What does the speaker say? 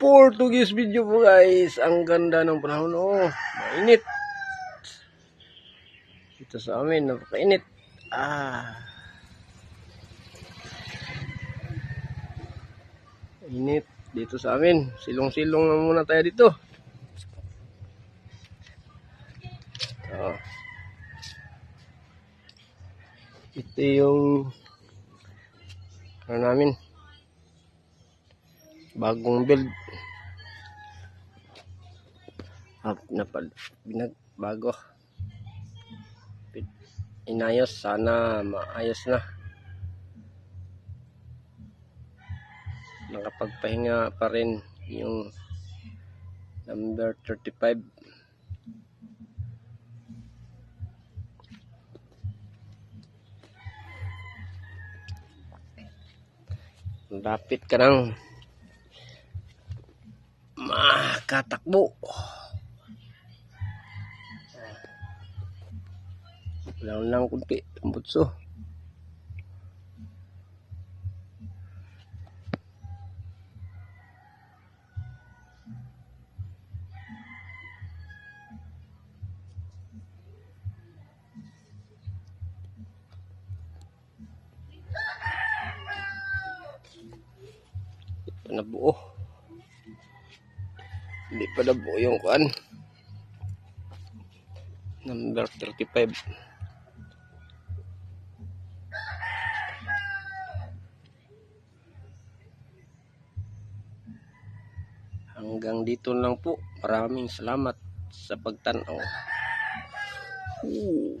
today's video po guys. Ang ganda ng panahon. Oh, mainit. Ito sa amin, napakainit. Ah. Init dito sa amin. Silong-silong na muna tayo dito. Oh. Ito yung ano namin bagong build binag bago inayos sana maayos na. Nakapagpahinga pa rin yung number 35 Lapit ka nang makatakbo. Lang lang kunti ang butso. Hindi pa nabuo. Hindi pa nabuo yung kuan. Number 35. Hanggang dito lang po. Maraming salamat sa pagtanaw. Ooh.